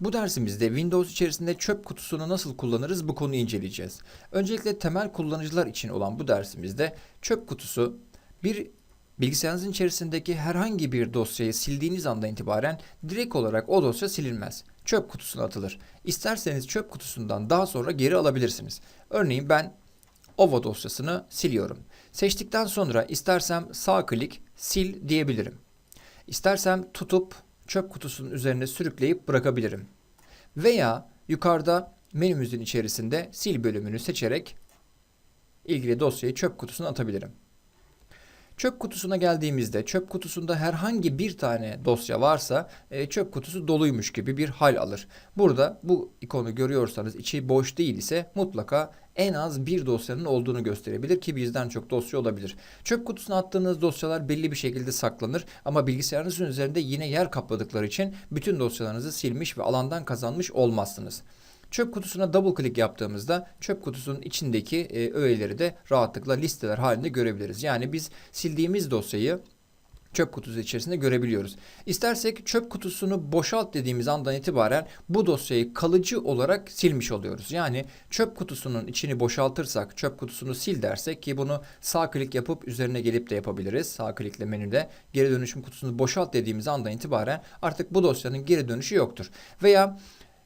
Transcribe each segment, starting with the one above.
Bu dersimizde Windows içerisinde çöp kutusunu nasıl kullanırız bu konuyu inceleyeceğiz. Öncelikle temel kullanıcılar için olan bu dersimizde çöp kutusu bir bilgisayarınızın içerisindeki herhangi bir dosyayı sildiğiniz andan itibaren direkt olarak o dosya silinmez. Çöp kutusuna atılır. İsterseniz çöp kutusundan daha sonra geri alabilirsiniz. Örneğin ben OVA dosyasını siliyorum. Seçtikten sonra istersem sağ klik sil diyebilirim. İstersem tutup çöp kutusunun üzerine sürükleyip bırakabilirim. Veya yukarıda menümüzün içerisinde sil bölümünü seçerek ilgili dosyayı çöp kutusuna atabilirim. Çöp kutusuna geldiğimizde çöp kutusunda herhangi bir tane dosya varsa e, çöp kutusu doluymuş gibi bir hal alır. Burada bu ikonu görüyorsanız içi boş değil ise mutlaka en az bir dosyanın olduğunu gösterebilir ki bizden çok dosya olabilir. Çöp kutusuna attığınız dosyalar belli bir şekilde saklanır ama bilgisayarınızın üzerinde yine yer kapladıkları için bütün dosyalarınızı silmiş ve alandan kazanmış olmazsınız. Çöp kutusuna double click yaptığımızda çöp kutusunun içindeki e, öğeleri de rahatlıkla listeler halinde görebiliriz. Yani biz sildiğimiz dosyayı çöp kutusu içerisinde görebiliyoruz. İstersek çöp kutusunu boşalt dediğimiz andan itibaren bu dosyayı kalıcı olarak silmiş oluyoruz. Yani çöp kutusunun içini boşaltırsak, çöp kutusunu sil dersek ki bunu sağ klik yapıp üzerine gelip de yapabiliriz. Sağ klikle menüde geri dönüşüm kutusunu boşalt dediğimiz andan itibaren artık bu dosyanın geri dönüşü yoktur. Veya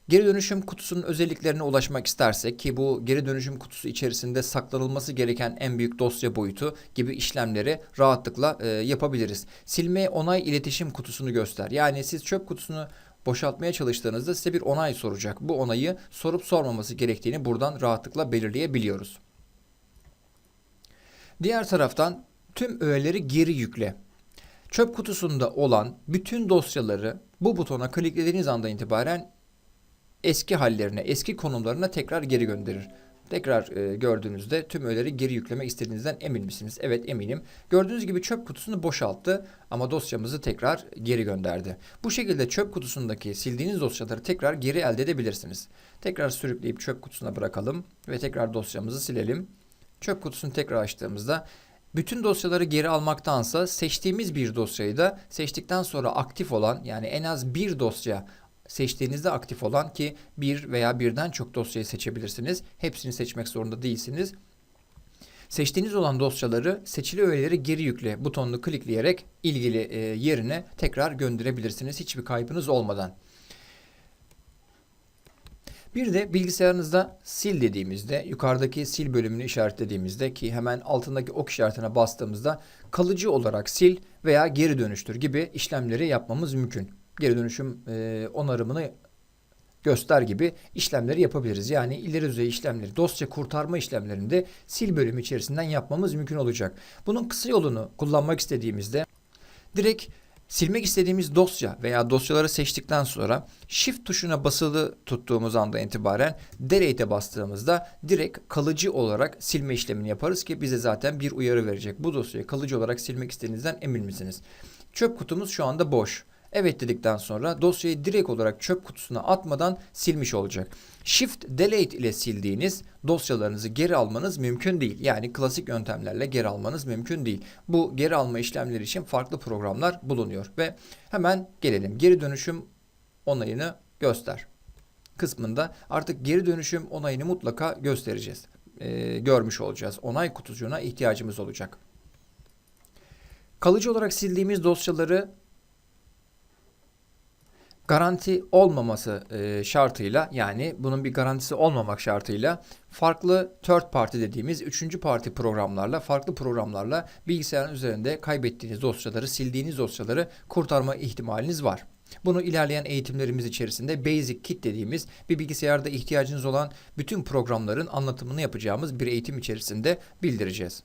Geri dönüşüm kutusunun özelliklerine ulaşmak istersek ki bu geri dönüşüm kutusu içerisinde saklanılması gereken en büyük dosya boyutu gibi işlemleri rahatlıkla e, yapabiliriz. Silme onay iletişim kutusunu göster. Yani siz çöp kutusunu boşaltmaya çalıştığınızda size bir onay soracak. Bu onayı sorup sormaması gerektiğini buradan rahatlıkla belirleyebiliyoruz. Diğer taraftan tüm öğeleri geri yükle. Çöp kutusunda olan bütün dosyaları bu butona kliklediğiniz andan itibaren eski hallerine, eski konumlarına tekrar geri gönderir. Tekrar e, gördüğünüzde tüm öğeleri geri yüklemek istediğinizden emin misiniz? Evet eminim. Gördüğünüz gibi çöp kutusunu boşalttı ama dosyamızı tekrar geri gönderdi. Bu şekilde çöp kutusundaki sildiğiniz dosyaları tekrar geri elde edebilirsiniz. Tekrar sürükleyip çöp kutusuna bırakalım ve tekrar dosyamızı silelim. Çöp kutusunu tekrar açtığımızda bütün dosyaları geri almaktansa seçtiğimiz bir dosyayı da seçtikten sonra aktif olan yani en az bir dosya seçtiğinizde aktif olan ki bir veya birden çok dosyayı seçebilirsiniz. Hepsini seçmek zorunda değilsiniz. Seçtiğiniz olan dosyaları seçili öğeleri geri yükle butonunu klikleyerek ilgili e, yerine tekrar gönderebilirsiniz hiçbir kaybınız olmadan. Bir de bilgisayarınızda sil dediğimizde yukarıdaki sil bölümünü işaretlediğimizde ki hemen altındaki ok işaretine bastığımızda kalıcı olarak sil veya geri dönüştür gibi işlemleri yapmamız mümkün geri dönüşüm e, onarımını göster gibi işlemleri yapabiliriz. Yani ileri düzey işlemleri, dosya kurtarma işlemlerinde sil bölümü içerisinden yapmamız mümkün olacak. Bunun kısa yolunu kullanmak istediğimizde direkt silmek istediğimiz dosya veya dosyaları seçtikten sonra Shift tuşuna basılı tuttuğumuz anda itibaren Delete'e bastığımızda direkt kalıcı olarak silme işlemini yaparız ki bize zaten bir uyarı verecek. Bu dosyayı kalıcı olarak silmek istediğinizden emin misiniz? Çöp kutumuz şu anda boş. Evet dedikten sonra dosyayı direkt olarak çöp kutusuna atmadan silmiş olacak. Shift Delete ile sildiğiniz dosyalarınızı geri almanız mümkün değil. Yani klasik yöntemlerle geri almanız mümkün değil. Bu geri alma işlemleri için farklı programlar bulunuyor ve hemen gelelim. Geri dönüşüm onayını göster kısmında artık geri dönüşüm onayını mutlaka göstereceğiz. Ee, görmüş olacağız. Onay kutucuğuna ihtiyacımız olacak. Kalıcı olarak sildiğimiz dosyaları garanti olmaması e, şartıyla yani bunun bir garantisi olmamak şartıyla farklı third party dediğimiz üçüncü parti programlarla farklı programlarla bilgisayarın üzerinde kaybettiğiniz dosyaları sildiğiniz dosyaları kurtarma ihtimaliniz var. Bunu ilerleyen eğitimlerimiz içerisinde Basic Kit dediğimiz bir bilgisayarda ihtiyacınız olan bütün programların anlatımını yapacağımız bir eğitim içerisinde bildireceğiz.